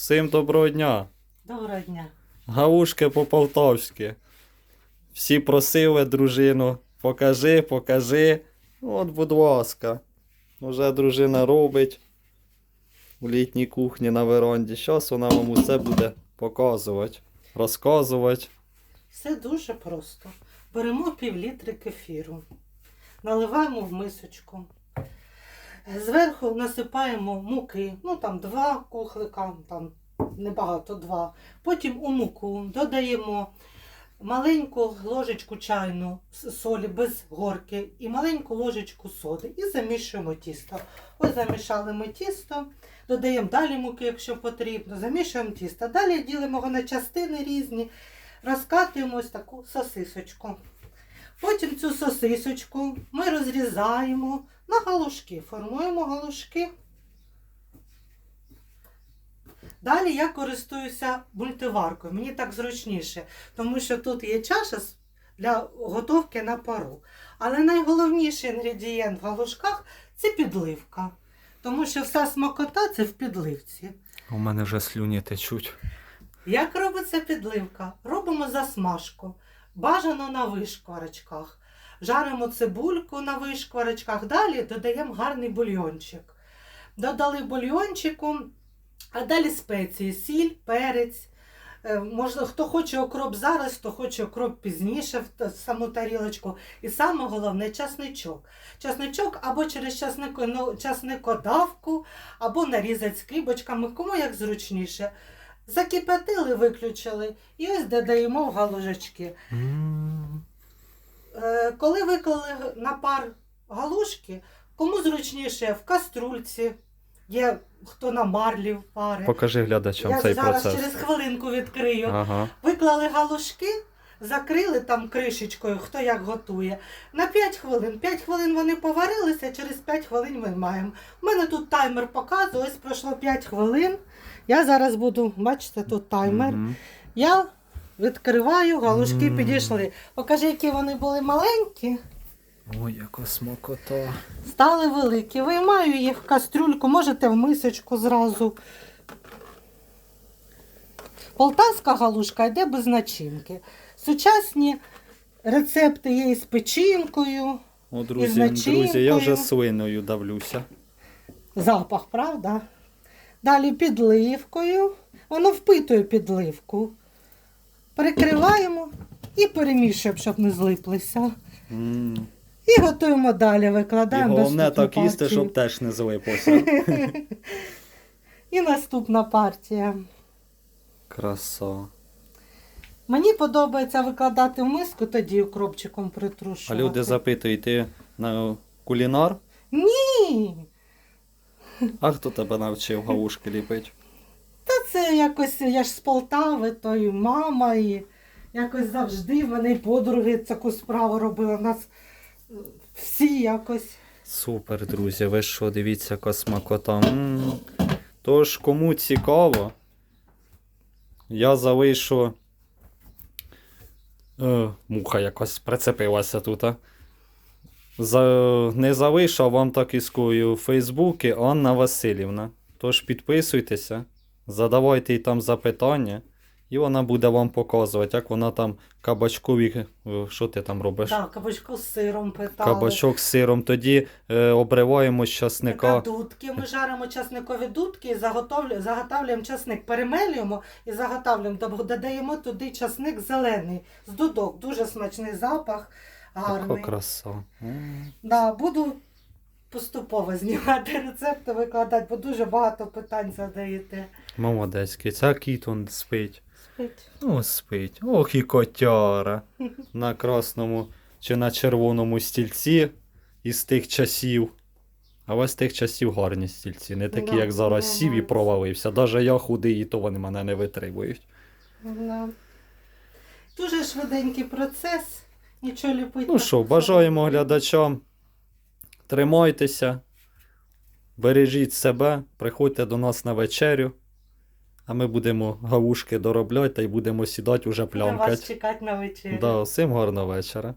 Всім доброго дня. Доброго дня. Гаушки по-полтавськи. Всі просили дружину. Покажи, покажи. От, будь ласка. Уже дружина робить у літній кухні на веранді. Зараз вона вам усе буде показувати, розказувати. Все дуже просто. Беремо пів літри кефіру, наливаємо в мисочку. Зверху насипаємо муки, ну там два кухлика, там небагато два. Потім у муку додаємо маленьку ложечку чайну солі без горки і маленьку ложечку соди і замішуємо тісто. Ось замішали ми тісто, додаємо далі муки, якщо потрібно, замішуємо тісто. Далі ділимо його на частини різні, розкатуємо ось таку сосисочку. Потім цю сосисочку ми розрізаємо на галушки, формуємо галушки. Далі я користуюся мультиваркою. Мені так зручніше, тому що тут є чаша для готовки на пару. Але найголовніший інгредієнт в галушках це підливка. Тому що вся смакота це в підливці. У мене вже слюні течуть. Як робиться підливка? Робимо засмажку. Бажано на вишкварочках. Жаримо цибульку на вишкварочках. Далі додаємо гарний бульйончик. Додали бульйончику, а далі спеції, сіль, перець. Е, Можна, хто хоче окроп зараз, хто хоче окроп пізніше в саму тарілочку. І саме головне часничок. Часничок або через часнико, ну, або нарізати скибочками, кому як зручніше. Закипятили, виключили і ось додаємо в галужечки. Е, Коли виклали на пар галушки, кому зручніше в каструльці, є хто на марлі пари. Покажи глядачам Я цей зараз процес. через хвилинку відкрию. Ага. Виклали галушки, закрили там кришечкою, хто як готує. На 5 хвилин. 5 хвилин вони поварилися, через 5 хвилин виймаємо. У мене тут таймер показує, ось пройшло 5 хвилин. Я зараз буду, бачите, тут таймер. Мгм. Я відкриваю, галушки Мм. підійшли. Покажи, які вони були маленькі, Ой, яка смакота. стали великі. Виймаю їх в кастрюльку, можете в мисочку зразу. Полтавська галушка йде без начинки. Сучасні рецепти є із печінкою. О, Із друзі, друзі, я вже начинкою. свиною давлюся. Запах, правда? Далі підливкою. Воно впитує підливку. Перекриваємо і перемішуємо, щоб не злиплися. М. І готуємо далі, І викладаємо головне наступну так їсти, партію. щоб теж не злиплося. І наступна партія. Краса. Мені подобається викладати в миску, тоді укропчиком А притрушувати. люди запитують, ти на кулінар? Ні! А хто тебе навчив гаушки ліпити? Це якось, я ж з Полтави, то і мама, і якось завжди в мене і подруги таку справу робили. У нас е, всі якось. Супер, друзі, ви що, дивіться, яка смакота. Тож, кому цікаво, я залишу. Е, муха якось прицепилася тут. а. За... Не залишу, вам так і скую у Фейсбуці Анна Васильівна. Тож підписуйтеся, задавайте їй там запитання, і вона буде вам показувати, як вона там кабачкові. е, Що ти там робиш? Так, кабачку з сиром питали. Кабачок з сиром. Тоді е, обриваємо з часника. Дудки. Ми жаримо часникові дудки і заготовлю- заготавлюємо часник, перемелюємо і заготавлюємо. Доб- Додаємо туди часник зелений з дудок. Дуже смачний запах, гарний. краса. М. Да, буду поступово знімати рецепти, викладати, бо дуже багато питань задаєте. Молодець, ця кіт он спить. Спить. Ну, спить. Ох і котяра. На красному чи на червоному стільці із тих часів. А ось тих часів гарні стільці, не такі, Да, як зараз сів і провалився. Даже я худий, і то вони мене не витримують. Да. Дуже швиденький процес. Нічого ліпити. Ну що, бажаємо глядачам. Тримайтеся, бережіть себе, приходьте до нас на вечерю, а ми будемо гавушки доробляти та й будемо сідати уже Будемо вас чекати на вечерю. Да, всім гарного вечора.